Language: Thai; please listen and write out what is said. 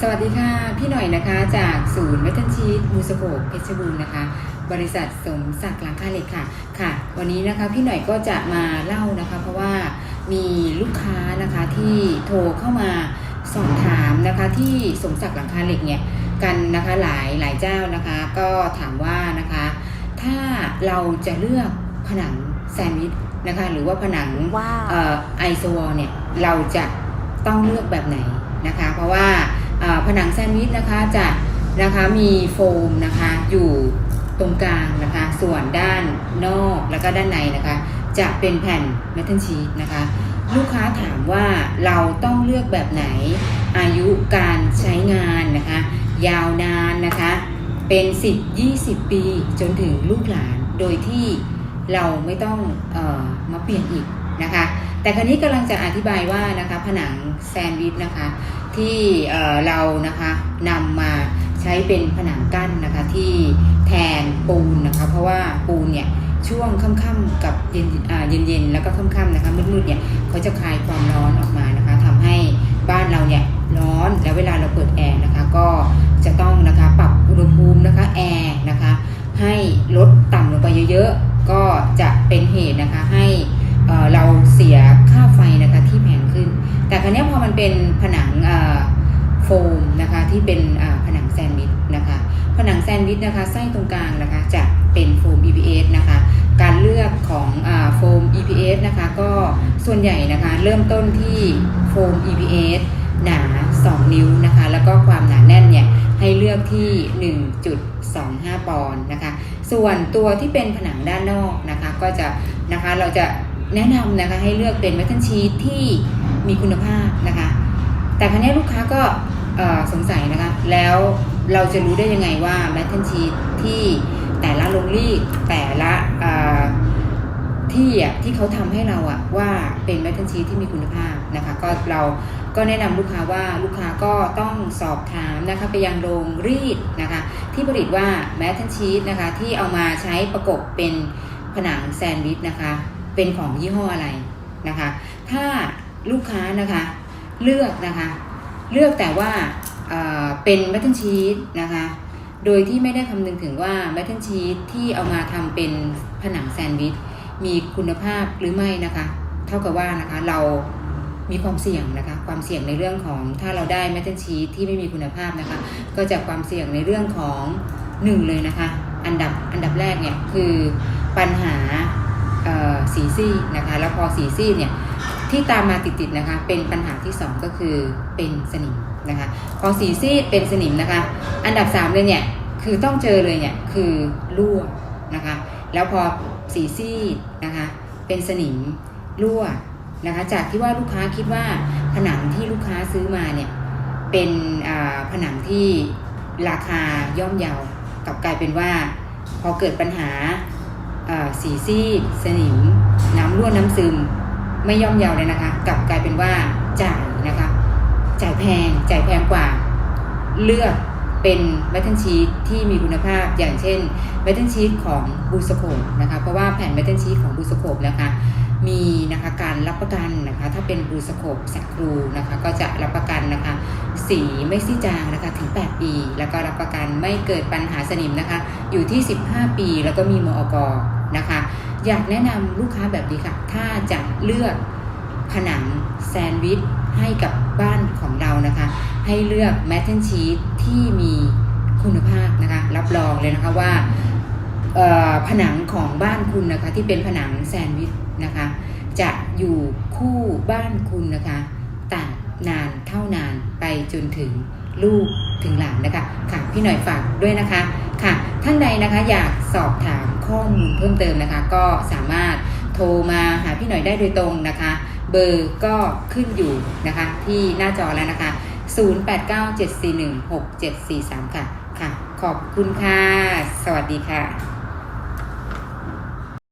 สวัสดีค่ะ พี่หน่อยนะคะจากศูนย์เมทัลชีตมูสโกเพชรบูรณ์นะคะ บริษัทสมศักดิ์หลังคาเหล็กค่ะค่ะ วันนี้นะคะพี่หน่อยก็จะมาเล่านะคะ เพราะว่ามีลูกค้านะคะที่โทรเข้ามาสอบถามนะคะที่สมศักดิ์หลังคาเหล็กเนี่ยกันนะคะหลายหลายเจ้านะคะ ก็ถามว่านะคะ ถ้าเราจะเลือกผนังแซนด์วิชนะคะหรือว่าผนังว้าวไอโซวอลเนี่ยเราจะต้องเลือกแบบไหนนะคะ เพราะว่าเอ่อ ผนังแซนด์วิชนะคะจะนะคะมีโฟมนะคะอยู่ตรงกลางนะคะ ส่วนด้านนอกแล้วก็ด้านในนะคะ จะเป็นแผ่นเมทัลชีตนะคะ ลูกค้าถามว่าเราต้องเลือกแบบไหน อายุการใช้งานนะคะ ยาวนานนะคะ เป็น 10 20 ปีจนถึงลูกหลานโดยที่เราไม่ต้องออมาเปลี่ยนอีก นะคะ แต่คราวนี้กำลังจะอธิบายว่านะคะผนังแซนด์วิชนะคะที่เรานะคะนำมาใช้เป็นผนังกั้นนะคะที่แทนปูนนะคะเพราะว่าปูนเนี่ยช่วงค่ำๆกับเย็นเย็นๆแล้วก็ค่ำๆนะคะมืดๆเนี่ยเขาจะคลายความร้อนออกมานะคะทำให้บ้านเราเนี่ยร้อนแล้วเวลาเราเปิดแอร์นะคะก็จะต้องนะคะปรับอุณหภูมินะคะแอร์นะคะให้ลดต่ำลงไปเยอะๆ ก็จะเป็นเหตุนะคะให้ เราเสียค่าไฟนะคะที่แพงขึ้น แต่ครั้นี้พอมันเป็นผนังโฟมนะคะที่เป็นผนังแซนด์วิชนะคะผนังแซนด์วิชนะคะไส้ตรงกลางนะคะจะเป็นโฟม EPS นะคะการเลือกของโฟม EPS นะคะก็ส่วนใหญ่นะคะเริ่มต้นที่โฟม EPS หนา 2 นิ้วนะคะแล้วก็ความหนาแน่นเนี่ยให้เลือกที่ 1.25 ปอนด์นะคะส่วนตัวที่เป็นผนังด้านนอกนะคะก็จะนะคะเราจะ แนะนำนะคะให้เลือกเป็น metal sheet ที่มีคุณภาพนะคะ แต่ครั้นี้ลูกค้าก็สงสัยนะคะ แล้วเราจะรู้ได้ยังไงว่า metal sheet ที่แต่ละโรงรีดแต่ละที่อะที่เขาทำให้เราอะว่าเป็น metal sheet ที่มีคุณภาพนะคะ ก็เราก็แนะนำลูกค้าว่าลูกค้าก็ต้องสอบถามนะคะไปยังโรงรีดนะคะ ที่ผลิตว่า metal sheet นะคะที่เอามาใช้ประกบเป็นผนังแซนด์วิชนะคะ เป็นของยี่ห้ออะไรนะคะ ถ้าลูกค้านะคะเลือกนะคะ เลือกแต่ว่าเเป็นแมทเทนชีสนะคะ โดยที่ไม่ได้คำนึงถึงว่าแมทเทนชีสที่เอามาทำเป็นผนังแซนด์วิชมีคุณภาพหรือไม่นะคะ เท่ากับว่านะคะเรามีความเสี่ยงนะคะ ความเสี่ยงในเรื่องของถ้าเราได้แมทเทนชีสที่ไม่มีคุณภาพนะคะ ก็จะความเสี่ยงในเรื่องของหนึ่งเลยนะคะ อันดับอันดับแรกเนี่ยคือปัญหา สีซีดนะคะ แล้วพอสีซีดเนี่ยที่ตามมาติดๆนะคะเป็นปัญหาที่ 2 ก็คือเป็นสนิมนะคะพอสีซีดเป็นสนิมนะคะ อันดับ 3 เลยเนี่ยคือต้องเจอเลยเนี่ยคือรั่วนะคะแล้วพอสีซีดนะคะเป็นสนิมรั่วนะคะจากที่ว่าลูกค้าคิดว่าผนังที่ลูกค้าซื้อมาเนี่ยเป็นผนังที่ราคาย่อมเยาวกลับกลายเป็นว่า พอเกิดปัญหาสีซีดสนิม รั่วน้ำซึมไม่ย่อมเยาวเลยนะคะกลับกลายเป็นว่าจ่ายนะคะจ่ายแพงจ่ายแพงกว่า เลือกเป็นแมทเทนชีตที่มีคุณภาพอย่างเช่นแมทเทนชีตของบูสโคปนะคะเพราะว่าแผ่นแมทเทนชีตของบูสโคปนะคะมีนะคะการรับประกันนะคะถ้าเป็นบูสโคปแสกครูนะคะก็จะรับประกันนะคะสีไม่ซีดจางนะคะถึง 8 ปี แล้วก็รับประกันไม่เกิดปัญหาสนิมนะคะอยู่ที่ 15 ปีแล้วก็มีมอกนะคะ อยากแนะนำลูกค้าแบบนี้ค่ะ ถ้าจะเลือกผนังแซนด์วิชให้กับบ้านของเรานะคะ ให้เลือกแมทเทนชีตที่มีคุณภาพนะคะ รับรองเลยนะคะว่าผนังของบ้านคุณนะคะ ที่เป็นผนังแซนด์วิชนะคะ จะอยู่คู่บ้านคุณนะคะต่างนานเท่านานไปจนถึงลูกถึงหลานนะคะ ค่ะพี่หน่อยฝากด้วยนะคะค่ะท่านใดนะคะอยากสอบถาม ข้อมูลเพิ่มเติมนะคะ ก็สามารถโทรมาหาพี่หน่อยได้โดยตรงนะคะ เบอร์ก็ขึ้นอยู่นะคะที่หน้าจอแล้วนะคะ 0897416743 ค่ะค่ะ ขอบคุณค่ะ สวัสดีค่ะ